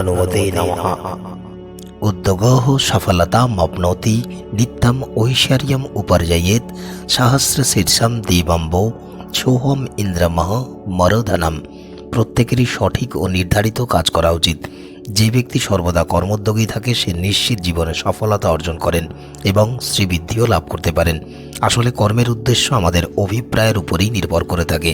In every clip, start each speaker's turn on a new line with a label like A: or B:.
A: हनुमते नमः उद्योगः सफलताम् अप्नोति नित्यम् ऐश्वर्यम् उपर्जयेत् सहस्रशीर्षं दिवम्बो ছোহম ইন্দ্রমহ মরধনম প্রত্যেকেরই সঠিক ও নির্ধারিত কাজ করা উচিত যে ব্যক্তি সর্বদা কর্মোদ্যোগী থাকে সে নিশ্চিত জীবনে সফলতা অর্জন করেন এবং শ্রীবৃদ্ধিও লাভ করতে পারেন আসলে কর্মের উদ্দেশ্য আমাদের অভিপ্রায়ের উপরেই নির্ভর করে থাকে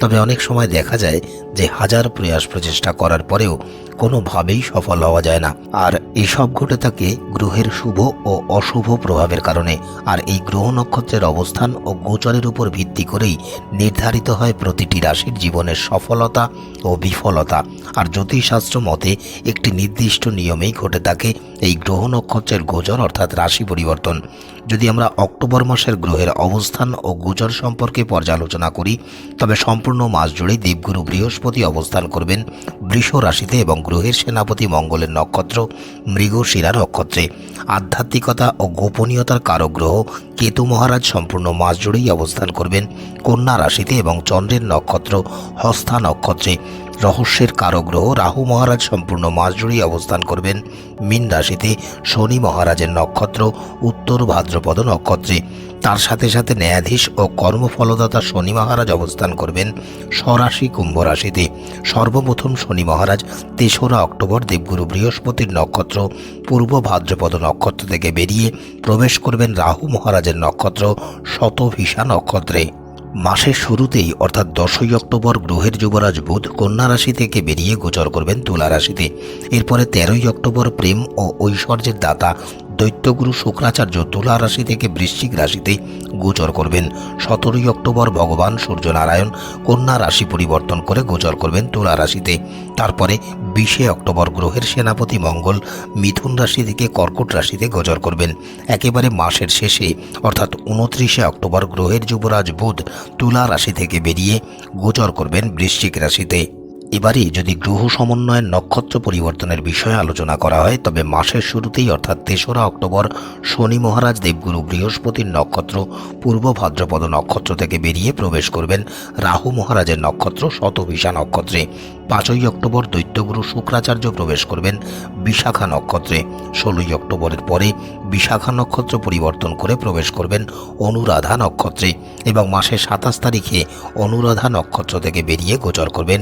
A: তবে অনেক সময় দেখা যায় যে হাজার প্রয়াস প্রচেষ্টা করার পরেও কোনোভাবেই সফল হওয়া যায় না। আর এসব ঘটে থাকে গ্রহের শুভ ও অশুভ প্রভাবের কারণে। আর এই গ্রহ নক্ষত্রের অবস্থান ও গোচরের উপর ভিত্তি করেই নির্ধারিত হয় প্রতিটি রাশির জীবনের সফলতা ও বিফলতা। আর জ্যোতিষশাস্ত্র মতে একটি নির্দিষ্ট নিয়মেই ঘটে থাকে এই গ্রহ নক্ষত্রের গোচর অর্থাৎ রাশি পরিবর্তন। যদি আমরা অক্টোবর মাসের গ্রহের অবস্থান ও গোচর সম্পর্কে পর্যালোচনা করি, তবে সম্পূর্ণ মাস জুড়েই দেবগুরু বৃহস্পতি অবস্থান করবেন বৃষ রাশিতে এবং গ্রহের সেনাপতি মঙ্গলের নক্ষত্র মৃগশিরা নক্ষত্রে। আধ্যাত্মিকতা ও গোপনীয়তার কারক গ্রহ কেতু মহারাজ সম্পূর্ণ মাস জুড়েই অবস্থান করবেন। কন্যা রাশিতে এবং চন্দ্রের নক্ষত্র হস্তা নক্ষত্রে। রহস্যের কারগ্রহ রাহু মহারাজ সম্পূর্ণ মাস জুড়েই অবস্থান করবেন। মীন রাশিতে শনি মহারাজের নক্ষত্র, উত্তর ভাদ্রপদ নক্ষত্রে। তার সাথে সাথে ন্যায়াধীশ ও কর্মফলদাতা শনি মহারাজ অবস্থান করবেন স্বরাশি কুম্ভ রাশিতে। সর্বপ্রথম শনি মহারাজ তেসরা অক্টোবর দেবগুরু বৃহস্পতির নক্ষত্র, পূর্ব ভাদ্রপদ নক্ষত্র থেকে বেরিয়ে প্রবেশ করবেন রাহু মহারাজের নক্ষত্র শতভিসা নক্ষত্রে। মাসের শুরুতেই, অর্থাৎ দশই অক্টোবর গ্রহের যুবরাজ বুধ কন্যা রাশি থেকে বেরিয়ে গোচর করবেন তুলা রাশিতে। এরপরে তেরোই অক্টোবর প্রেম ও ঐশ্বর্যের দাতা দৈত্যগুরু শুক্রাচার্য তুলা রাশি থেকে বৃশ্চিক রাশিতে গোচর করবেন। সতেরোই অক্টোবর ভগবান সূর্যনারায়ণ কন্যা রাশি পরিবর্তন করে গোচর করবেন তুলা রাশিতে তারপরে বিশে অক্টোবর গ্রহের সেনাপতি মঙ্গল মিথুন রাশি থেকে কর্কট রাশিতে গোচর করবেন। একেবারে মাসের শেষে, অর্থাৎ উনত্রিশে অক্টোবর গ্রহের যুবরাজ বুধ তুলা রাশি থেকে বেরিয়ে গোচর করবেন বৃশ্চিক রাশিতে। এবারে যদি গ্রহ সমন্বয়ের নক্ষত্র পরিবর্তনের বিষয়ে আলোচনা করা হয়, তবে মাসের শুরুতেই অর্থাৎ তেসরা অক্টোবর শনি মহারাজ দেবগুরু বৃহস্পতির নক্ষত্র পূর্ব ভাদ্রপদ নক্ষত্র থেকে বেরিয়ে প্রবেশ করবেন রাহু মহারাজের নক্ষত্র শতভিষা নক্ষত্রে। পাঁচই অক্টোবর দৈত্যগুরু শুক্রাচার্য প্রবেশ করবেন বিশাখা নক্ষত্রে। ষোলোই অক্টোবরের পরে বিশাখা নক্ষত্র পরিবর্তন করে প্রবেশ করবেন অনুরাধা নক্ষত্রে এবং মাসের সাতাশ তারিখে অনুরাধা নক্ষত্র থেকে বেরিয়ে গোচর করবেন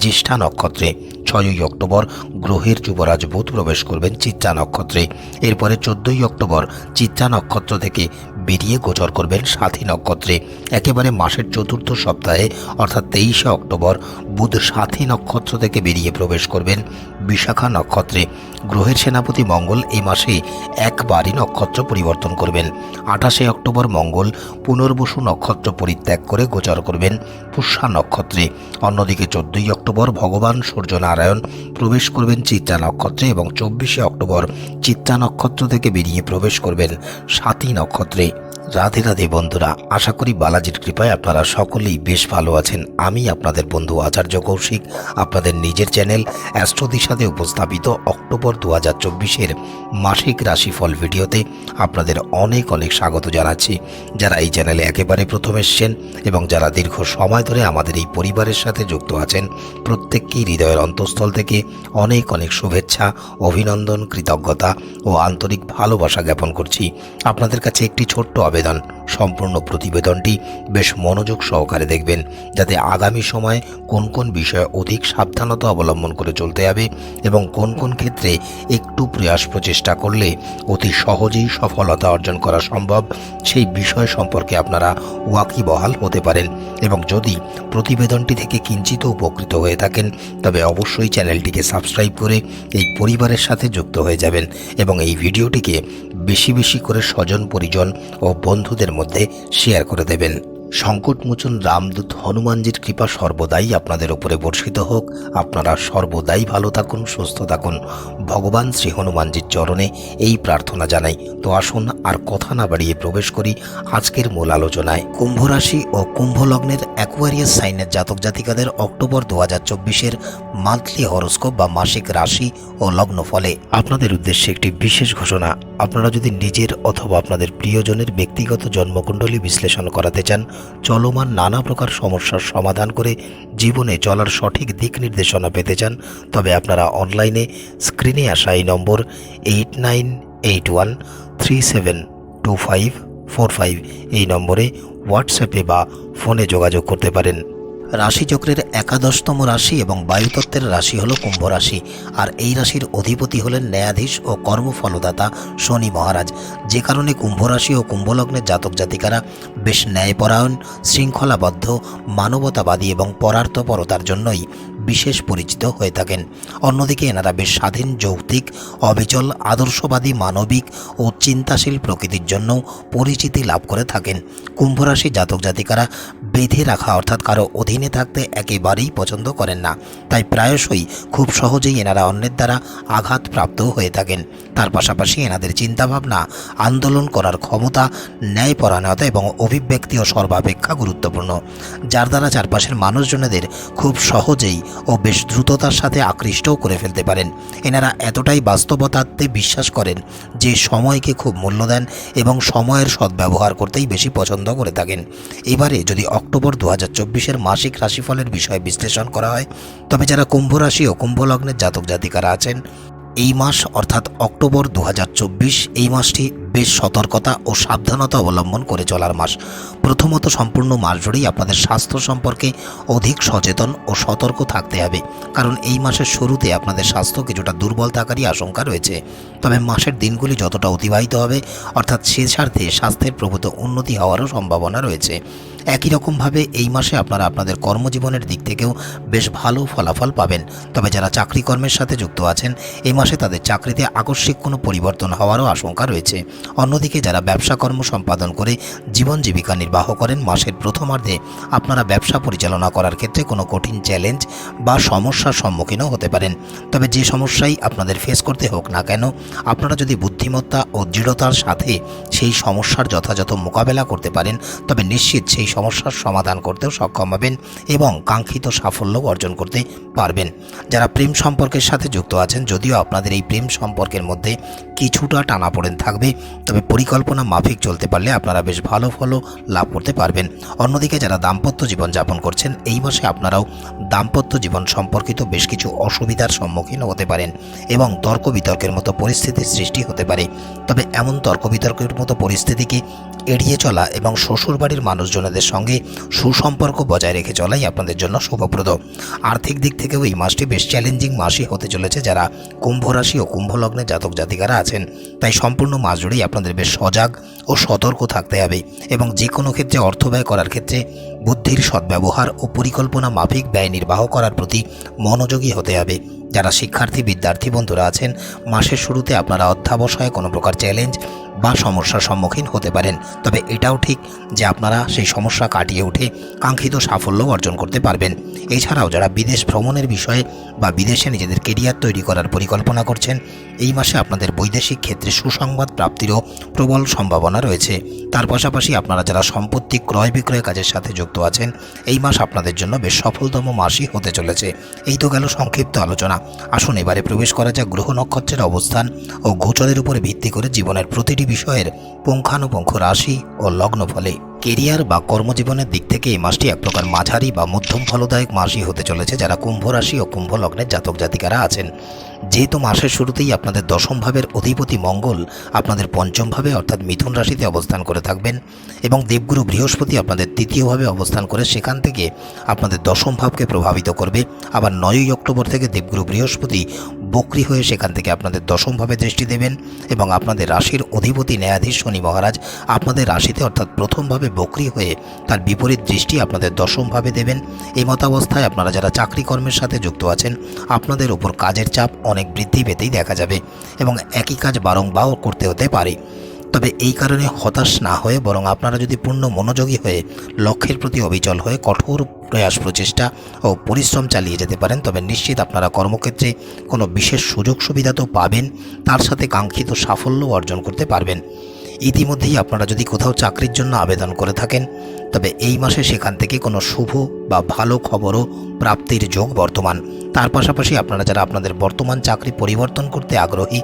A: জ্যেষ্ঠা নক্ষত্রে। ছয়ই অক্টোবর গ্রহের যুবরাজ বুধ প্রবেশ করবেন চিত্রা নক্ষত্রে। এরপরে চোদ্দই অক্টোবর চিত্রা নক্ষত্র থেকে বেরিয়ে গোচর করবেন সাথী নক্ষত্রে। একেবারে মাসের চতুর্থ সপ্তাহে অর্থাৎ তেইশে অক্টোবর বুধ সাথী নক্ষত্র থেকে বেরিয়ে প্রবেশ করবেন। বিশাখা নক্ষত্রে। গ্রহের সেনাপতি মঙ্গল এই মাসে একবারই নক্ষত্র পরিবর্তন করবেন। আঠাশে অক্টোবর মঙ্গল পুনর্বসু নক্ষত্র পরিত্যাগ করে গোচর করবেন পুষ্যা নক্ষত্রে। অন্যদিকে চোদ্দই অক্টোবর ভগবান সূর্যনারায়ণ প্রবেশ করবেন চিত্রা নক্ষত্রে এবং চব্বিশে অক্টোবর চিত্রা নক্ষত্র থেকে বেরিয়ে প্রবেশ করবেন সাতী নক্ষত্রে। রাধে রাধে বন্ধুরা, আশা করি বালাজির কৃপায় আপনারা সকলেই বেশ ভালো আছেন। আমি আপনাদের বন্ধু আচার্য কৌশিক, আপনাদের নিজের চ্যানেল অ্যাস্ট্রোদিশাতে উপস্থাপিত অক্টোবর দু হাজার চব্বিশের মাসিক রাশিফল ভিডিওতে আপনাদের অনেক অনেক স্বাগত জানাচ্ছি। যারা এই চ্যানেলে একেবারে প্রথম এসছেন এবং যারা দীর্ঘ সময় ধরে আমাদের এই পরিবারের সাথে যুক্ত আছেন, প্রত্যেককেই হৃদয়ের অন্তঃস্থল থেকে অনেক অনেক শুভেচ্ছা, অভিনন্দন, কৃতজ্ঞতা ও আন্তরিক ভালোবাসা জ্ঞাপন করছি। আপনাদের কাছে একটি ছোট্ট আবেদন, সম্পূর্ণ প্রতিবেদনটি বেশ মনোযোগ সহকারে দেখবেন, যাতে আগামী সময়ে কোন কোন বিষয়ে অধিক সাবধানতা অবলম্বন করে চলতে হবে এবং কোন কোন ক্ষেত্রে একটু প্রয়াস প্রচেষ্টা করলে অতি সহজেই সফলতা অর্জন করা সম্ভব, সেই বিষয় সম্পর্কে আপনারা ওয়াকিবহাল হতে পারেন। এবং যদি প্রতিবেদনটি থেকে কিঞ্চিত উপকৃত হয়ে থাকেন, তবে অবশ্যই চ্যানেলটিকে সাবস্ক্রাইব করে এই পরিবারের সাথে যুক্ত হয়ে যাবেন এবং এই ভিডিওটিকে বেশি বেশি করে স্বজন, পরিজন ও বন্ধুদের মধ্যে শেয়ার করে দেবেন। সংকটমোচন রামদূত হনুমানজির কৃপা সর্বদাই আপনাদের উপরে বর্ষিত হোক। আপনারা সর্বদাই ভালো থাকুন, সুস্থ থাকুন। ভগবান শ্রী হনুমানজির চরণে এই প্রার্থনা জানাই। তো আসুন আর কথা না বাড়িয়ে প্রবেশ করি আজকের মূল আলোচনায়। কুম্ভ রাশি ও কুম্ভ লগ্নের অ্যাকোয়ারিয়াস সাইনের জাতক জাতিকাদের অক্টোবর দু হাজার চব্বিশের মান্থলি হরস্কোপ বা মাসিক রাশি ও লগ্ন ফলে। আপনাদের উদ্দেশ্যে একটি বিশেষ ঘোষণা, আপনারা যদি নিজের অথবা আপনাদের প্রিয়জনের ব্যক্তিগত জন্মকুণ্ডলী বিশ্লেষণ করাতে চান, চলমান নানা প্রকার সমস্যার সমাধান করে জীবনে চলার সঠিক দিক নির্দেশনা পেতে চান, তবে আপনারা অনলাইনে স্ক্রিনে আসা এই number eight nine eight one three seven two five four five এই নম্বরে হোয়াটসঅ্যাপে বা ফোনে যোগাযোগ করতে পারেন। রাশিচক্রের একাদশতম রাশি এবং বায়ুতত্ত্বের রাশি হল কুম্ভ রাশি, আর এই রাশির অধিপতি হলেন ন্যায়াধীশ ও কর্মফলদাতা শনি মহারাজ। যে কারণে কুম্ভ রাশি ও কুম্ভলগ্নের জাতক জাতিকারা বেশ ন্যায়পরায়ণ, শৃঙ্খলাবদ্ধ, মানবতাবাদী এবং পরার্থপরতার জন্যই বিশেষ পরিচিত হয়ে থাকেন। অন্যদিকে এনারা বেশ স্বাধীন, যৌক্তিক, অবিচল, আদর্শবাদী, মানবিক ও চিন্তাশীল প্রকৃতির জন্য পরিচিতি লাভ করে থাকেন। কুম্ভরাশি জাতক জাতিকারা বেঁধে রাখা অর্থাৎ কারও অধীনে থাকতে একেবারেই পছন্দ করেন না। তাই প্রায়শই খুব সহজেই এনারা অন্যের দ্বারা আঘাতপ্রাপ্ত হয়ে থাকেন। তার পাশাপাশি এনাদের চিন্তাভাবনা, আন্দোলন করার ক্ষমতা, ন্যায়পরায়ণতা এবং অভিব্যক্তিও সর্বাপেক্ষা গুরুত্বপূর্ণ, যার দ্বারা চারপাশের মানুষজনেদের খুব সহজেই ও বেশ দ্রুততার সাথে আকৃষ্টও করে ফেলতে পারেন। এনারা এতটাই বাস্তবতাতে বিশ্বাস করেন যে সময়কে খুব মূল্য দেন এবং সময়ের সদ্ব্যবহার করতেই বেশি পছন্দ করে থাকেন। এবারে যদি অক্টোবর দু হাজার চব্বিশের মাসিক রাশিফলের বিষয়ে বিশ্লেষণ করা হয়, তবে যারা কুম্ভ রাশি ও কুম্ভ লগ্নের জাতক জাতিকারা আছেন এই মাস, অর্থাৎ অক্টোবর দু হাজার চব্বিশ, এই মাসটি বেশ সতর্কতা ও সাবধানতা অবলম্বন করে চলার মাস। প্রথমত সম্পূর্ণ মাস জুড়েই আপনাদের স্বাস্থ্য সম্পর্কে অধিক সচেতন ও সতর্ক থাকতে হবে, কারণ এই মাসের শুরুতে আপনাদের স্বাস্থ্য কিছুটা দুর্বল থাকারই আশঙ্কা রয়েছে। তবে মাসের দিনগুলি যতটা অতিবাহিত হবে, অর্থাৎ শেষার্থে স্বাস্থ্যের প্রভূত উন্নতি হওয়ারও সম্ভাবনা রয়েছে। একই রকমভাবে এই মাসে আপনারা আপনাদের কর্মজীবনের দিক থেকেও বেশ ভালো ফলাফল পাবেন। তবে যারা চাকরি কর্মের সাথে যুক্ত আছেন, এই মাসে তাদের চাকরিতে আকস্মিক কোনো পরিবর্তন হওয়ারও আশঙ্কা রয়েছে। অন্যদিকে যারা ব্যবসা কর্ম সম্পাদন করে জীবন জীবিকা নির্বাহ করেন, মাসের প্রথমার্ধে আপনারা ব্যবসা পরিচালনা করার ক্ষেত্রে কোনো কঠিন চ্যালেঞ্জ বা সমস্যার সম্মুখীনও হতে পারেন। তবে যে সমস্যাই আপনাদের ফেস করতে হোক না কেন, আপনারা যদি বুদ্ধিমত্তা ও দৃঢ়তার সাথে সেই সমস্যার যথাযথ মোকাবেলা করতে পারেন, তবে নিশ্চিত সেই সমস্যার সমাধান করতেও সক্ষম হবেন এবং কাঙ্ক্ষিত সাফল্য অর্জন করতে পারবেন। যারা প্রেম সম্পর্কের সাথে যুক্ত আছেন, যদিও আপনাদের এই প্রেম সম্পর্কের মধ্যে কিছুটা টানাপোড়েন থাকবে, তবে পরিকল্পনা মাফিক চলতে পারলে আপনারা বেশ ভালো ফলও লাভ করতে পারবেন। অন্যদিকে যারা দাম্পত্য জীবন যাপন করছেন, এই মাসে আপনারাও দাম্পত্য জীবন সম্পর্কিত বেশ কিছু অসুবিধার সম্মুখীন হতে পারেন এবং তর্ক বিতর্কের মতো পরিস্থিতির সৃষ্টি হতে পারে। তবে এমন তর্ক বিতর্কের মতো পরিস্থিতিকে এড়িয়ে চলা এবং শ্বশুরবাড়ির মানুষজনদের সঙ্গে সুসম্পর্ক বজায় রেখে চলাই আপনাদের জন্য শুভপ্রদ। আর্থিক দিক থেকেও এই মাসটি বেশ চ্যালেঞ্জিং মাসই হতে চলেছে যারা কুম্ভ রাশি ও কুম্ভ লগ্নে জাতক জাতিকারা আছেন। তাই সম্পূর্ণ মাস জুড়েই আপনাদের বেশ সজাগ ও সতর্ক থাকতে হবে এবং যে কোনো ক্ষেত্রে অর্থ ব্যয় করার ক্ষেত্রে বুদ্ধির সদ্ব্যবহার ও পরিকল্পনা মাফিক ব্যয় নির্বাহ করার প্রতি মনোযোগী হতে হবে। যারা শিক্ষার্থী, বিদ্যার্থী বন্ধুরা আছেন, মাসের শুরুতে আপনারা অধ্যাবসায় কোনো প্রকার চ্যালেঞ্জ বা সমস্যার সম্মুখীন হতে পারেন। তবে এটাও ঠিক যে আপনারা সেই সমস্যা কাটিয়ে উঠে কাঙ্ক্ষিত সাফল্য অর্জন করতে পারবেন। এছাড়াও যারা বিদেশ ভ্রমণের বিষয়ে বা বিদেশে নিজেদের কেরিয়ার তৈরি করার পরিকল্পনা করছেন, এই মাসে আপনাদের বৈদেশিক ক্ষেত্রে সুসংবাদ প্রাপ্তিরও প্রবল সম্ভাবনা রয়েছে। তার পাশাপাশি আপনারা যারা সম্পত্তি ক্রয় বিক্রয় কাজের সাথে যুক্ত আছেন, এই মাস আপনাদের জন্য বেশ সফলতম মাসই হতে চলেছে। এই তো গেল সংক্ষিপ্ত আলোচনা। আসুন এবারে প্রবেশ করা যাক গ্রহ নক্ষত্রের অবস্থান ও গোচরের উপরে ভিত্তি করে জীবনের প্রতিটি বিষয়ের পুঙ্খানুপুঙ্খ রাশি ও লগ্ন ফলে কেরিয়ার বা কর্মজীবনের দিক থেকে এই মাসটি এক প্রকার মাঝারি বা মধ্যম ফলদায়ক মাসই হতে চলেছে যারা কুম্ভ রাশি ও কুম্ভ লগ্নের জাতক জাতিকারা আছেন। যেহেতু মাসের শুরুতেই আপনাদের দশম ভাবের অধিপতি মঙ্গল আপনাদের পঞ্চম ভাবে অর্থাৎ মিথুন রাশিতে অবস্থান করে থাকবেন এবং দেবগুরু বৃহস্পতি আপনাদের তৃতীয়ভাবে অবস্থান করে সেখান থেকে আপনাদের দশম ভাবকে প্রভাবিত করবে। আবার নয়ই অক্টোবর থেকে দেবগুরু বৃহস্পতি বক্রি হয়ে সেখান থেকে আপনাদের দশমভাবে দৃষ্টি দেবেন এবং আপনাদের রাশির অধিপতি ন্যায়াধীশ শনি মহারাজ আপনাদের রাশিতে অর্থাৎ প্রথমভাবে বক্রি হয়ে তার বিপরীত দৃষ্টি আপনাদের দশমভাবে দেবেন। এই মতাবস্থায় আপনারা যারা চাকরি কর্মের সাথে যুক্ত আছেন, আপনাদের ওপর কাজের চাপ অনেক বৃদ্ধি পেতেই দেখা যাবে এবং একই কাজ বারংবার করতে হতে পারে। তবে এই কারণে হতাশ না হয়ে বরং আপনারা যদি পূর্ণ মনোযোগী হয়ে লক্ষ্যের প্রতি অবিচল হয়ে কঠোর প্রয়াস, প্রচেষ্টা ও পরিশ্রম চালিয়ে যেতে পারেন, তবে নিশ্চিত আপনারা কর্মক্ষেত্রে কোনো বিশেষ সুযোগ সুবিধা তো পাবেন, তার সাথে কাঙ্ক্ষিত সাফল্য অর্জন করতে পারবেন। ইতিমধ্যেই আপনারা যদি কোথাও চাকরির জন্য আবেদন করে থাকেন, তবে এই মাসে সেখান থেকে কোনো শুভ বা ভালো খবরও প্রাপ্তির যোগ বর্তমান। তার পাশাপাশি আপনারা যারা আপনাদের বর্তমান চাকরি পরিবর্তন করতে আগ্রহী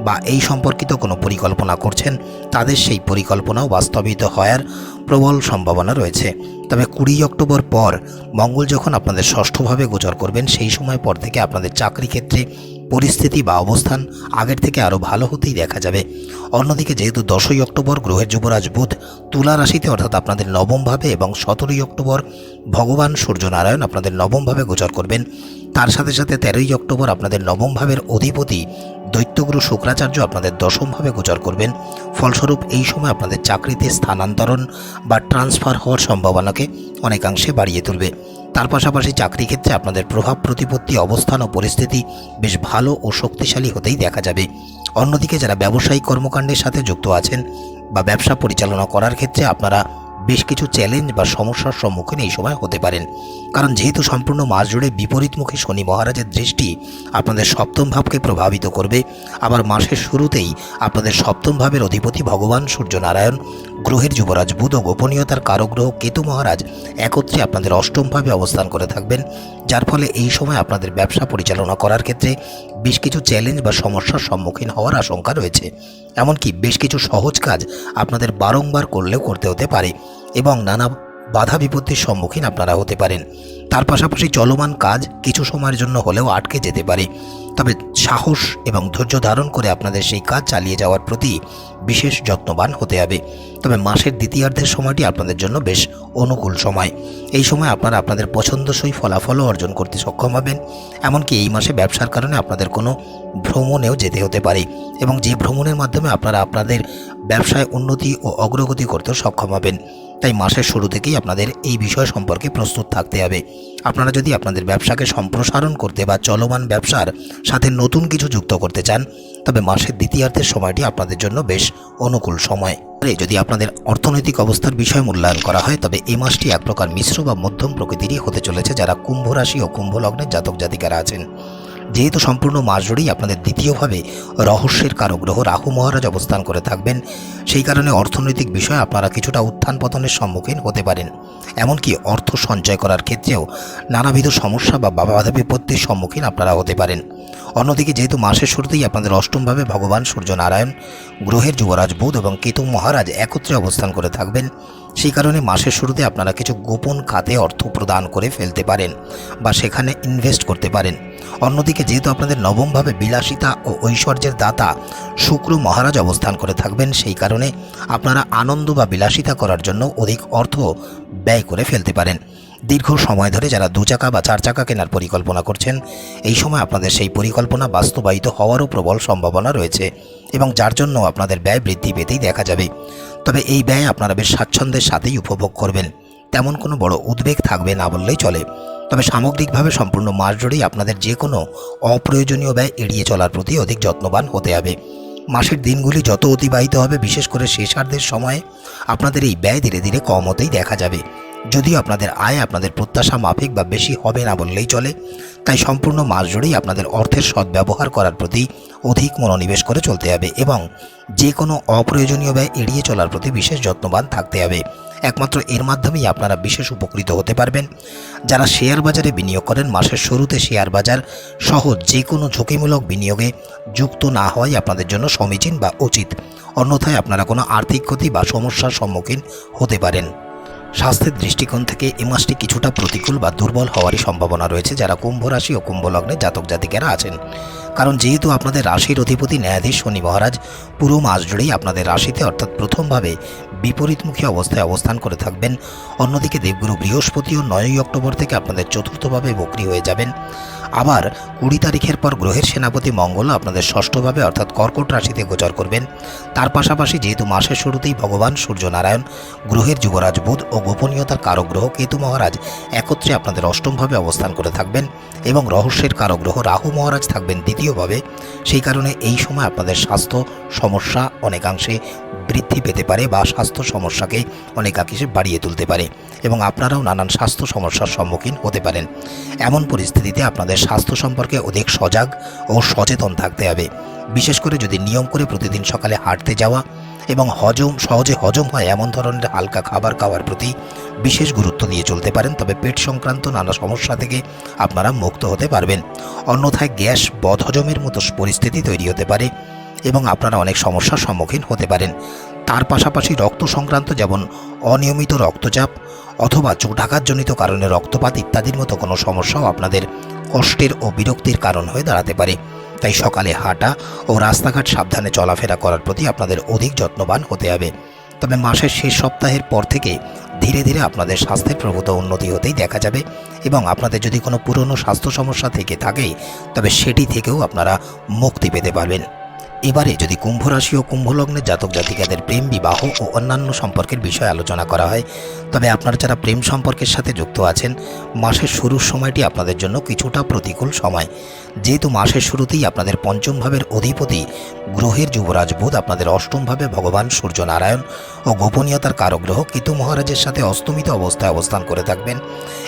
A: বা এই সম্পর্কিত কোনো পরিকল্পনা করছেন, তাদের সেই পরিকল্পনাও বাস্তবিত হওয়ার প্রবল সম্ভাবনা রয়েছে। তবে কুড়ি অক্টোবর পর মঙ্গল যখন আপনাদের ষষ্ঠভাবে গোচর করবেন, সেই সময় পর থেকে আপনাদের চাকরি ক্ষেত্রে পরিস্থিতি বা অবস্থান আগের থেকে আরও ভালো হতেই দেখা যাবে। অন্যদিকে যেহেতু দশই অক্টোবর, গ্রহের যুবরাজ বুধ তুলা রাশিতে, অর্থাৎ আপনাদের নবমভাবে এবং সতেরোই অক্টোবর, ভগবান সূর্যনারায়ণ আপনাদের নবমভাবে গোচর করবেন। তার সাথে সাথে তেরোই অক্টোবর আপনাদের নবম ভাবের অধিপতি দৈত্যগুরু শুক্রাচার্য আপনাদের দশমভাবে গোচর করবেন। ফলস্বরূপ এই সময় আপনাদের চাকরিতে স্থানান্তরণ বা ট্রান্সফার হওয়ার সম্ভাবনাকে অনেকাংশে বাড়িয়ে তুলবে। তার পাশাপাশি চাকরি ক্ষেত্রে আপনাদের প্রভাব, প্রতিপত্তি, অবস্থান ও পরিস্থিতি বেশ ভালো ও শক্তিশালী হতেই দেখা যাবে। অন্যদিকে যারা ব্যবসায়িক কর্মকাণ্ডের সাথে যুক্ত আছেন বা ব্যবসা পরিচালনা করার ক্ষেত্রে আপনারা বেশ কিছু চ্যালেঞ্জ বা সমস্যার সম্মুখীন এই সময় হতে পারেন। কারণ যেহেতু সম্পূর্ণ মাস জুড়ে বিপরীতমুখী শনি মহারাজের দৃষ্টি আপনাদের সপ্তম ভাবকে প্রভাবিত করবে। আবার মাসের শুরুতেই আপনাদের সপ্তম ভাবের অধিপতি ভগবান সূর্যনারায়ণ, গ্রহের যুবরাজ বুধ ও গোপনীয়তার কারগ্রহ কেতু মহারাজ একত্রে আপনাদের অষ্টমভাবে অবস্থান করে থাকবেন। যার ফলে এই সময় আপনাদের ব্যবসা পরিচালনা করার ক্ষেত্রে বেশ কিছু চ্যালেঞ্জ বা সমস্যার সম্মুখীন হওয়ার আশঙ্কা রয়েছে। এমনকি বেশ কিছু সহজ কাজ আপনাদের বারংবার করলেও করতে হতে পারে এবং নানা বাধা বিপত্তির সম্মুখীন আপনারা হতে পারেন। তার পাশাপাশি চলমান কাজ কিছু সময়ের জন্য হলেও আটকে যেতে পারে। তবে সাহস এবং ধৈর্য ধারণ করে আপনাদের সেই কাজ চালিয়ে যাওয়ার প্রতি বিশেষ যত্নবান হতে হবে। তবে মাসের দ্বিতীয়ার্ধের সময়টি আপনাদের জন্য বেশ অনুকূল সময়। এই সময় আপনারা আপনাদের পছন্দসই ফলাফলও অর্জন করতে সক্ষম হবেন। এমনকি এই মাসে ব্যবসার কারণে আপনাদের কোনো ভ্রমণেও যেতে হতে পারে এবং যে ভ্রমণের মাধ্যমে আপনারা আপনাদের ব্যবসায় উন্নতি ও অগ্রগতি করতেও সক্ষম হবেন। তাই মাসের শুরু থেকেই আপনাদের এই বিষয় সম্পর্কে প্রস্তুত থাকতে হবে। আপনারা যদি আপনাদের ব্যবসাকে সম্প্রসারণ করতে বা চলমান ব্যবসার সাথে নতুন কিছু যুক্ত করতে চান, তবে মাসের দ্বিতীয়ার্ধের সময়টি আপনাদের জন্য বেশ অনুকূল সময়। যদি আপনাদের অর্থনৈতিক অবস্থার বিষয় মূল্যায়ন করা হয়, তবে এই মাসটি এক প্রকার মিশ্র বা মধ্যম প্রকৃতিরই হতে চলেছে যারা কুম্ভ রাশি ও কুম্ভ লগ্নের জাতক জাতিকারা আছেন। যেহেতু সম্পূর্ণ মাস জুড়েই আপনাদের দ্বিতীয়ভাবে রহস্যের কারগ্রহ রাহু মহারাজ অবস্থান করে থাকবেন, সেই কারণে অর্থনৈতিক বিষয়ে আপনারা কিছুটা উত্থান পতনের সম্মুখীন হতে পারেন। এমনকি অর্থ সঞ্চয় করার ক্ষেত্রেও নানাবিধ সমস্যা বা বাধা বিপত্তির সম্মুখীন আপনারা হতে পারেন। অন্যদিকে যেহেতু মাসের শুরুতেই আপনাদের অষ্টমভাবে ভগবান সূর্যনারায়ণ, গ্রহের যুবরাজ বুধ এবং কেতু মহারাজ একত্রে অবস্থান করে থাকবেন সেই কারণে মাসের শুরুতে আপনারা কিছু গোপন খাতে অর্থ প্রদান করে ফেলতে পারেন বা সেখানে ইনভেস্ট করতে পারেন। অন্যদিকে যেহেতু আপনাদের নবমভাবে বিলাসিতা ও ঐশ্বর্যের দাতা শুক্র মহারাজ অবস্থান করে থাকবেন, সেই কারণে আপনারা আনন্দ বা বিলাসিতা করার জন্য অধিক অর্থ ব্যয় করে ফেলতে পারেন। দীর্ঘ সময় ধরে যারা দু চাকা বা চার চাকা কেনার পরিকল্পনা করছেন, এই সময় আপনাদের সেই পরিকল্পনা বাস্তবায়িত হওয়ারও প্রবল সম্ভাবনা রয়েছে এবং যার জন্য আপনাদের ব্যয় বৃদ্ধি পেতেই দেখা যাবে। তবে এই ব্যয় আপনারা বেশ স্বাচ্ছন্দ্যের সাথেই উপভোগ করবেন। তেমন কোনো বড় উদ্বেগ থাকবে না বললেই চলে। তবে সামগ্রিকভাবে সম্পূর্ণ মাস জুড়েই আপনাদের যে কোনো অপ্রয়োজনীয় ব্যয় এড়িয়ে চলার প্রতি অধিক যত্নবান হতে হবে। মাসের দিনগুলি যত অতিবাহিত হবে, বিশেষ করে শেষার্ধের সময়ে, আপনাদের এই ব্যয় ধীরে ধীরে কম হতেই দেখা যাবে। যদিও আপনাদের আয় আপনাদের প্রত্যাশা মাফিক বা বেশি হবে না বললেই চলে, তাই সম্পূর্ণ মাস জুড়েই আপনাদের অর্থের সদ্ব্যবহার করার প্রতি অধিক মনোনিবেশ করে চলতে হবে এবং যে কোনো অপ্রয়োজনীয় ব্যয় এড়িয়ে চলার প্রতি বিশেষ যত্নবান থাকতে হবে। একমাত্র এর মাধ্যমেই আপনারা বিশেষ উপকৃত হতে পারবেন। যারা শেয়ার বাজারে বিনিয়োগ করেন, মাসের শুরুতে শেয়ার বাজার সহ যে কোনো ঝুঁকিমূলক বিনিয়োগে যুক্ত না হওয়াই আপনাদের জন্য সমীচীন বা উচিত। অন্যথায় আপনারা কোনো আর্থিক ক্ষতি বা সমস্যার সম্মুখীন হতে পারেন। স্বাস্থ্যের দৃষ্টিকোণ থেকে এ মাসটি কিছুটা প্রতিকূল বা দুর্বল হওয়ারই সম্ভাবনা রয়েছে যারা কুম্ভ রাশি ও কুম্ভ লগ্নে জাতক জাতিকেরা আছেন। কারণ যেহেতু আপনাদের রাশির অধিপতি ন্যায়াধীশ শনি মহারাজ পুরো মাস জুড়েই আপনাদের রাশিতে অর্থাৎ প্রথমভাবে বিপরীতমুখী অবস্থায় অবস্থান করে থাকবেন। অন্যদিকে দেবগুরু বৃহস্পতিও নয়ই অক্টোবর থেকে আপনাদের চতুর্থভাবে বকরি হয়ে যাবেন। আবার কুড়ি তারিখের পর গ্রহের সেনাপতি মঙ্গল আপনাদের ষষ্ঠভাবে অর্থাৎ কর্কট রাশিতে গোচর করবেন। তার পাশাপাশি যেহেতু মাসের শুরুতেই ভগবান সূর্যনারায়ণ, গ্রহের যুবরাজ বুধ ও গোপনীয়তার কারগ্রহ কেতু মহারাজ একত্রে আপনাদের অষ্টমভাবে অবস্থান করে থাকবেন এবং রহস্যের কারগ্রহ রাহু মহারাজ থাকবেন দ্বিতীয়ভাবে। সেই কারণে এই সময় আপনাদের স্বাস্থ্য সমস্যা অনেকাংশে বৃদ্ধি পেতে পারে বা স্বাস্থ্য সমস্যাকে অনেকাংশে বাড়িয়ে তুলতে পারে এবং আপনারাও নানান স্বাস্থ্য সমস্যার সম্মুখীন হতে পারেন। এমন পরিস্থিতিতে আপনাদের স্বাস্থ্য সম্পর্কে অধিক সজাগ ও সচেতন থাকতে হবে। বিশেষ করে যদি নিয়ম করে প্রতিদিন সকালে হাঁটতে যাওয়া এবং হজম, সহজে হজম হয় এমন ধরনের হালকা খাবার খাওয়ার প্রতি বিশেষ গুরুত্ব দিয়ে চলতে পারেন, তবে পেট সংক্রান্ত নানা সমস্যা থেকে আপনারা মুক্ত হতে পারবেন। অন্যথায় গ্যাস, বদহজমের মতো পরিস্থিতি তৈরি হতে পারে। এবং আপনারা অনেক সমস্যার সম্মুখীন হতে পারেন। তার পাশাপাশি রক্ত সংক্রান্ত যেমন অনিয়মিত রক্তচাপ অথবা চোটাঘাতজনিত কারণে রক্তপাত ইত্যাদির মতো কোনো সমস্যাও আপনাদের কষ্টের ও বিরক্তির কারণ হয়ে দাঁড়াতে পারে। তাই সকালে হাঁটা ও রাস্তাঘাট সাবধানে চলাফেরা করার প্রতি আপনাদের অধিক যত্নবান হতে হবে। তবে মাসের শেষ সপ্তাহের পর থেকে ধীরে ধীরে আপনাদের স্বাস্থ্যের প্রভূত উন্নতি হতেই দেখা যাবে এবং আপনাদের যদি কোনো পুরনো স্বাস্থ্য সমস্যা থেকে থাকে, তবে সেটি থেকেও আপনারা মুক্তি পেতে পারবেন। এবারে যদি কুম্ভ রাশি ও কুম্ভ লগ্নের জাতক জাতিকাদের প্রেম, বিবাহ ও অন্যান্য সম্পর্কের বিষয়ে আলোচনা করা হয়, তবে আপনারা যারা প্রেম সম্পর্কের সাথে যুক্ত আছেন, মাসের শুরুর সময়টি আপনাদের জন্য কিছুটা প্রতিকূল সময়। যেহেতু মাসের শুরুতেই আপনাদের পঞ্চম ভাবের অধিপতি গ্রহের যুবরাজ বুধ, আপনাদের অষ্টম ভাবে ভগবান সূর্য নারায়ণ ও গোপনীয়তার কারগ্রহ কেতু মহারাজের সাথে অস্তমিত অবস্থায় অবস্থান করে থাকবেন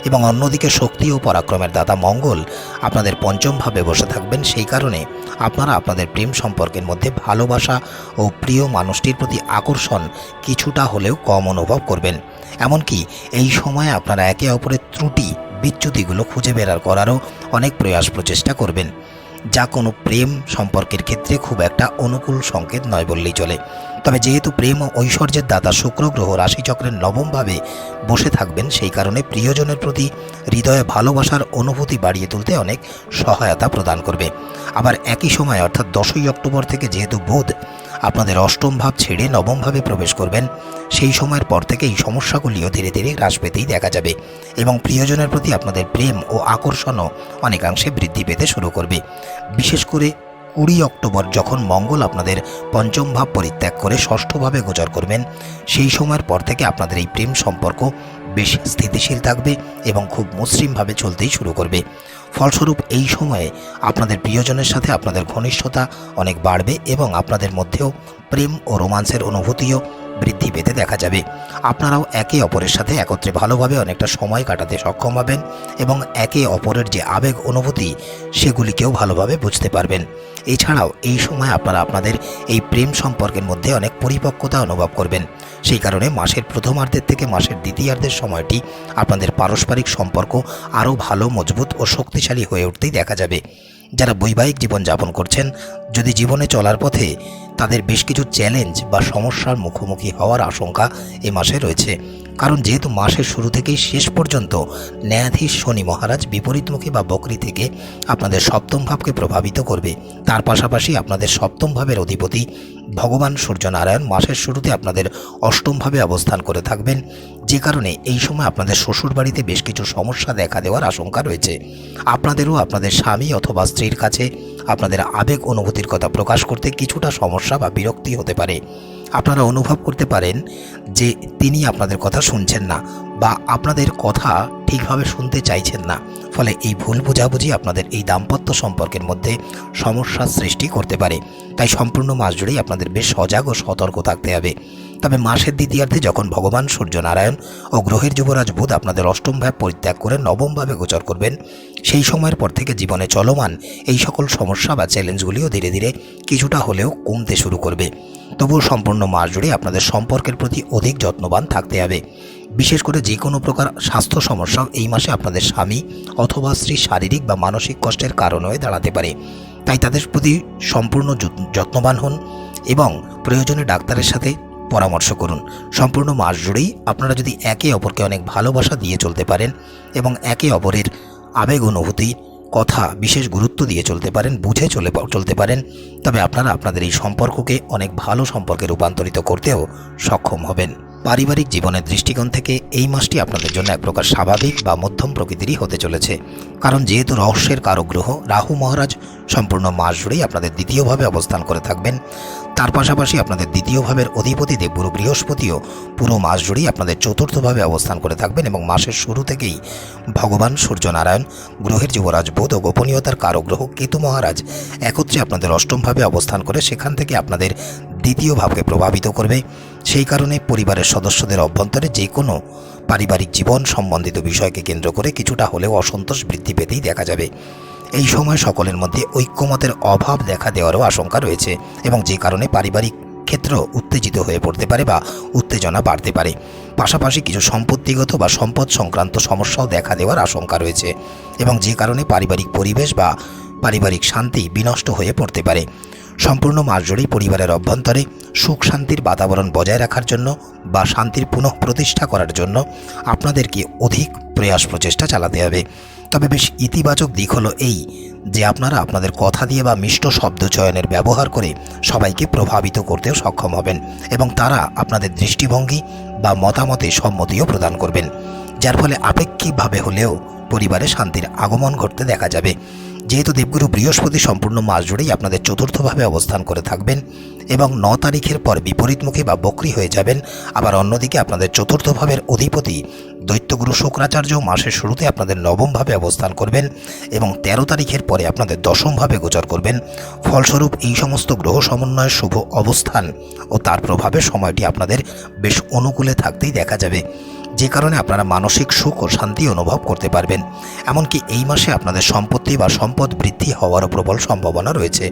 A: এবং অন্যদিকে শক্তি ও পরাক্রমের দাতা মঙ্গল আপনাদের পঞ্চম ভাবে বসে থাকবেন, সেই কারণে আপনারা আপনাদের প্রেম সম্পর্কের মধ্যে ভালোবাসা ও প্রিয় মানুষটির প্রতি আকর্ষণ কিছুটা হলেও কম অনুভব করবেন। এমনকি এই সময়ে আপনারা একে অপরের ত্রুটি, বিচ্যুতিগুলো খুঁজে বেরার করারও অনেক প্রয়াস প্রচেষ্টা করবেন। যা কোনো প্রেম সম্পর্কের ক্ষেত্রে খুব একটা অনুকূল সংকেত নয় বললেই চলে। তবে যেহেতু প্রেম ও ঐশ্বর্যের দাতা শুক্র গ্রহ রাশিচক্রের নবমভাবে বসে থাকবেন, সেই কারণে প্রিয়জনের প্রতি হৃদয়ে ভালোবাসার অনুভূতি বাড়িয়ে তুলতে অনেক সহায়তা প্রদান করবে। আবার একই সময়, অর্থাৎ দশই অক্টোবর থেকে যেহেতু বুধ, আপনাদের অষ্টম ভাব ছেড়ে নবম ভাবে প্রবেশ করবেন, সেই সময়ের পর থেকে এই সমস্যাগুলিও ধীরে ধীরে হ্রাস পেতেই দেখা যাবে এবং প্রিয়জনের প্রতি আপনাদের প্রেম ও আকর্ষণও অনেকাংশে বৃদ্ধি পেতে শুরু করবে। বিশেষ করে কুড়ি অক্টোবর যখন মঙ্গল আপনাদের পঞ্চম ভাব পরিত্যাগ করে ষষ্ঠভাবে গোচর করবেন, সেই সময়ের পর থেকে আপনাদের এই প্রেম সম্পর্ক বেশ স্থিতিশীল থাকবে এবং খুব মসৃণভাবে চলতেই শুরু করবে। ফলস্বরূপ এই সময়ে আপনাদের প্রিয়জনের সাথে আপনাদের ঘনিষ্ঠতা অনেক বাড়বে এবং আপনাদের মধ্যেও প্রেম ও রোমান্সের অনুভূতিও বৃদ্ধি পেতে দেখা যাবে। আপনারাও একে অপরের সাথে একত্রে ভালোভাবে অনেকটা সময় কাটাতে সক্ষম হবেন এবং একে অপরের যে আবেগ অনুভূতি, সেগুলিকেও ভালোভাবে বুঝতে পারবেন। এছাড়াও এই সময় আপনারা আপনাদের এই প্রেম সম্পর্কের মধ্যে অনেক পরিপক্কতা অনুভব করবেন। সেই কারণে মাসের প্রথমার্ধের থেকে মাসের দ্বিতীয়ার্ধের সময়টি আপনাদের পারস্পরিক সম্পর্ক আরও ভালো, মজবুত ও শক্তিশালী হয়ে উঠতেই দেখা যাবে। যারা বৈবাহিক জীবন যাপন করছেন, যদি জীবনে চলার পথে তাদের বেশ কিছু চ্যালেঞ্জ বা সমস্যার মুখোমুখি হওয়ার আশঙ্কা এ মাসে রয়েছে। কারণ যেহেতু মাসের শুরু থেকেই শেষ পর্যন্ত ন্যায়াধীশ শনি মহারাজ বিপরীতমুখী বা বকরি থেকে আপনাদের সপ্তম ভাবকে প্রভাবিত করবে। তার পাশাপাশি আপনাদের সপ্তম ভাবের অধিপতি ভগবান সূর্যনারায়ণ মাসের শুরুতে আপনাদের অষ্টমভাবে অবস্থান করে থাকবেন। যে কারণে এই সময় আপনাদের শ্বশুর বাড়িতে বেশ কিছু সমস্যা দেখা দেওয়ার আশঙ্কা রয়েছে। আপনাদেরও আপনাদের স্বামী অথবা স্ত্রীর কাছে আপনাদের আবেগ অনুভূতির কথা প্রকাশ করতে কিছুটা সমস্যা বা বিরক্তি হতে পারে। আপনারা অনুভব করতে পারেন যে তিনি আপনাদের কথা শুনছেন না বা আপনাদের কথা ঠিকভাবে শুনতে চাইছেন না। ফলে এই ভুল বোঝাবুঝি আপনাদের এই দাম্পত্য সম্পর্কের মধ্যে সমস্যার সৃষ্টি করতে পারে। তাই সম্পূর্ণ মাস জুড়েই আপনাদের বেশ সজাগ ও সতর্ক থাকতে হবে। তবে মাসের দ্বিতীয়ার্ধে যখন ভগবান সূর্য নারায়ণ ও গ্রহের যুবরাজ বুধ আপনাদের অষ্টম ভাব পরিত্যাগ করে নবমভাবে গোচর করবেন, সেই সময়ের পর থেকে জীবনে চলমান এই সকল সমস্যা বা চ্যালেঞ্জগুলিও ধীরে ধীরে কিছুটা হলেও কমতে শুরু করবে। তবুও সম্পূর্ণ মাস জুড়ে আপনাদের সম্পর্কের প্রতি অধিক যত্নবান থাকতে হবে। বিশেষ করে যে কোনো প্রকার স্বাস্থ্য সমস্যা এই মাসে আপনাদের স্বামী অথবা স্ত্রী শারীরিক বা মানসিক কষ্টের কারণ হয়ে দাঁড়াতে পারে। তাই তাদের প্রতি সম্পূর্ণ যত্ন- যত্নবান হন এবং প্রয়োজনে ডাক্তারের সাথে পরামর্শ করুন। সম্পূর্ণ মাস জুড়েই আপনারা যদি একে অপরকে অনেক ভালোবাসা দিয়ে চলতে পারেন এবং একে অপরের আবেগ অনুভূতি, কথা বিশেষ গুরুত্ব দিয়ে চলতে পারেন, বুঝে চলে চলতে পারেন, তবে আপনারা আপনাদের এই সম্পর্ককে অনেক ভালো সম্পর্কে রূপান্তরিত করতেও সক্ষম হবেন। পারিবারিক জীবনের দৃষ্টিকোণ থেকে এই মাসটি আপনাদের জন্য এক প্রকার স্বাভাবিক বা মধ্যম প্রকৃতিরই হতে চলেছে। কারণ যেহেতু রহস্যের কারক গ্রহ রাহু মহারাজ সম্পূর্ণ মাস জুড়েই আপনাদের দ্বিতীয়ভাবে অবস্থান করে থাকবেন। তার পাশাপাশি আপনাদের দ্বিতীয় ভাবের অধিপতি দেবগুরু বৃহস্পতিও পুরো মাস জুড়েই আপনাদের চতুর্থভাবে অবস্থান করে থাকবেন এবং মাসের শুরু থেকেই ভগবান সূর্যনারায়ণ, গ্রহের যুবরাজ বোধ ও গোপনীয়তার কারক গ্রহ কেতু মহারাজ একত্রে আপনাদের অষ্টমভাবে অবস্থান করে সেখান থেকে আপনাদের দ্বিতীয় ভাবকে প্রভাবিত করবে। সেই কারণে পরিবারের সদস্যদের অভ্যন্তরে যে কোনো পারিবারিক জীবন সম্বন্ধিত বিষয়কে কেন্দ্র করে কিছুটা হলেও অসন্তোষ বৃদ্ধি পেতেই দেখা যাবে। এই সময় সকলের মধ্যে ঐক্যমতের অভাব দেখা দেওয়ারও আশঙ্কা রয়েছে এবং যে কারণে পারিবারিক ক্ষেত্র উত্তেজিত হয়ে পড়তে পারে বা উত্তেজনা বাড়তে পারে। পাশাপাশি কিছু সম্পত্তিগত বা সম্পদ সংক্রান্ত সমস্যাও দেখা দেওয়ার আশঙ্কা রয়েছে এবং যে কারণে পারিবারিক পরিবেশ বা পারিবারিক শান্তি বিনষ্ট হয়ে পড়তে পারে। সম্পূর্ণ মাস জুড়েই পরিবারের অভ্যন্তরে সুখ শান্তির বাতাবরণ বজায় রাখার জন্য বা শান্তির পুনঃ প্রতিষ্ঠা করার জন্য আপনাদেরকে অধিক প্রয়াস প্রচেষ্টা চালাতে হবে। তবে বেশ ইতিবাচক দিক হলো এই যে আপনারা আপনাদের কথা দিয়ে বা মিষ্ট শব্দ চয়নের ব্যবহার করে সবাইকে প্রভাবিত করতেও সক্ষম হবেন এবং তারা আপনাদের দৃষ্টিভঙ্গি বা মতামতে সম্মতিও প্রদান করবেন, যার ফলে আপেক্ষিকভাবে হলেও পরিবারে শান্তির আগমন ঘটতে দেখা যাবে। যেহেতু দেবগুরু বৃহস্পতি সম্পূর্ণ মাস জুড়েই আপনাদের চতুর্থভাবে অবস্থান করে থাকবেন এবং ন তারিখের পর বিপরীতমুখী বা বক্রী হয়ে যাবেন, আবার অন্যদিকে আপনাদের চতুর্থ ভাবের অধিপতি দৈত্যগুরু শুক্রাচার্য মাসের শুরুতে আপনাদের নবমভাবে অবস্থান করবেন এবং তেরো তারিখের পরে আপনাদের দশমভাবে গোচর করবেন। ফলস্বরূপ এই সমস্ত গ্রহ সমন্বয়ের শুভ অবস্থান ও তার প্রভাবে সময়টি আপনাদের বেশ অনুকূলে থাকতেই দেখা যাবে। যে কারণে আপনারা মানসিক সুখ ও শান্তি অনুভব করতে পারবেন। এমনকি এই মাসে আপনাদের সম্পত্তি বা সম্পদ বৃদ্ধি হওয়ারও প্রবল সম্ভাবনা রয়েছে।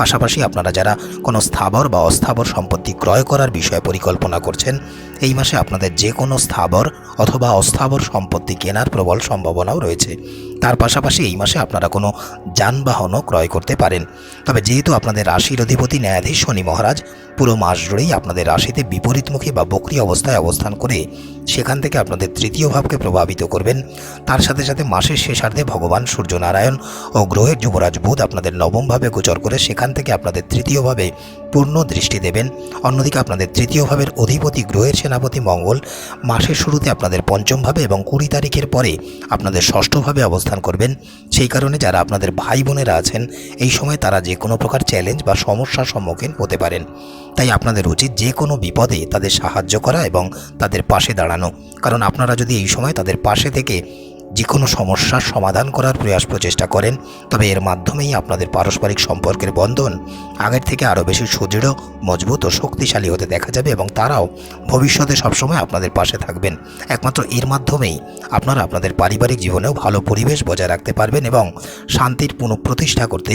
A: পাশাপাশি আপনারা যারা কোনো স্থাবর বা অস্থাবর সম্পত্তি ক্রয় করার বিষয়ে পরিকল্পনা করছেন, এই মাসে আপনাদের যে কোনো স্থাবর অথবা অস্থাবর সম্পত্তি কেনার প্রবল সম্ভাবনাও রয়েছে। তার পাশাপাশি এই মাসে আপনারা কোনো যানবাহনও ক্রয় করতে পারেন। তবে যেহেতু আপনাদের রাশির অধিপতি ন্যায়াধীশ শনি মহারাজ, পুরো মাস জুড়েই আপনাদের রাশিতে বিপরীতমুখী বা বক্রী অবস্থায় অবস্থান করে সেখান থেকে আপনাদের তৃতীয় ভাবকে প্রভাবিত করবেন। তার সাথে সাথে মাসের শেষার্ধে ভগবান সূর্যনারায়ণ ও গ্রহের যুবরাজ বুধ আপনাদের নবমভাবে গোচর করে সেখান থেকে আপনাদের তৃতীয়ভাবে পূর্ণ দৃষ্টি দেবেন। অন্যদিকে আপনাদের তৃতীয় ভাবের অধিপতি গ্রহের সেনাপতি মঙ্গল মাসের শুরুতে আপনাদের পঞ্চমভাবে এবং কুড়ি তারিখের পরে আপনাদের ষষ্ঠভাবে অবস্থান করবেন। সেই কারণে যারা আপনাদের ভাই বোনেরা আছেন, এই সময় তারা যে কোনো প্রকার চ্যালেঞ্জ বা সমস্যার সম্মুখীন হতে পারেন। তাই আপনাদের উচিত যে কোনো বিপদে তাদের সাহায্য করা এবং তাদের পাশে দাঁড়ানো। কারণ আপনারা যদি এই সময় তাদের পাশে থেকে যে কোনো সমস্যার সমাধান করার প্রয়াস প্রচেষ্টা করেন, তবে এর মাধ্যমেই আপনাদের পারস্পরিক সম্পর্কের বন্ধন আগের থেকে আরও বেশি সুদৃঢ়, মজবুত ও শক্তিশালী হতে দেখা যাবে এবং তারাও ভবিষ্যতে সবসময় আপনাদের পাশে থাকবেন। একমাত্র এর মাধ্যমেই আপনারা আপনাদের পারিবারিক জীবনেও ভালো পরিবেশ বজায় রাখতে পারবেন এবং শান্তির পুনঃপ্রতিষ্ঠা করতে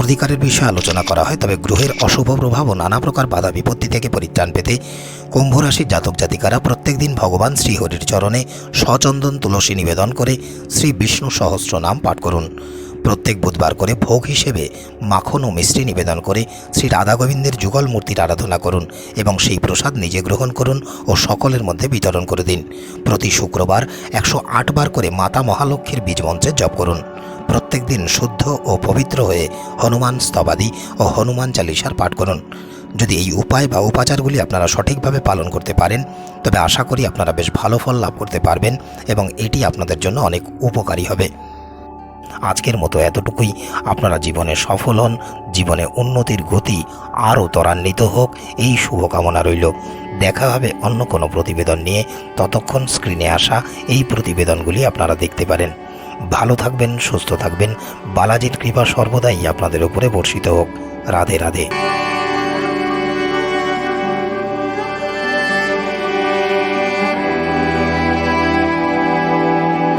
A: প্রতিকারের বিষয়ে আলোচনা করা হয়, তবে গ্রহের অশুভ প্রভাব ও নানা প্রকার বাধা বিপত্তি থেকে পরিত্রাণ পেতে কুম্ভ রাশির জাতক জাতিকারা প্রত্যেকদিন ভগবান শ্রীহরির চরণে সচন্দন তুলসী নিবেদন করে শ্রী বিষ্ণু সহস্র নাম পাঠ করুন। প্রত্যেক বুধবার করে ভোগ হিসেবে মাখন ও মিষ্টি নিবেদন করে শ্রী রাধা গোবিন্দের যুগল মূর্তির আরাধনা করুন এবং সেই প্রসাদ নিজে গ্রহণ করুন ও সকলের মধ্যে বিতরণ করে দিন। প্রতি শুক্রবার একশো আট বার করে মাতা মহালক্ষ্মীর বীজ মন্ত্রে জপ করুন। প্রত্যেক দিন শুদ্ধ ও পবিত্র হয়ে হনুমান স্তবাদি ও হনুমান চালিসার পাঠ করুন। যদি এই উপায় বা উপাচারগুলি আপনারা সঠিকভাবে পালন করতে পারেন, তবে আশা করি আপনারা বেশ ভালো ফল লাভ করতে পারবেন এবং এটি আপনাদের জন্য অনেক উপকারী হবে। আজকের মতো এতটুকুই। আপনারা জীবনে সফল হন, জীবনে উন্নতির গতি আরও ত্বরান্বিত হোক, এই শুভকামনা রইল। দেখা হবে অন্য কোনো প্রতিবেদন নিয়ে। ততক্ষণ স্ক্রিনে আসা এই প্রতিবেদনগুলি আপনারা দেখতে পারেন। ভালো থাকবেন সুস্থ থাকবেন। বালাজির কৃপা সর্বদাই আপনাদের উপরে বর্ষিত হোক। রাধে রাধে।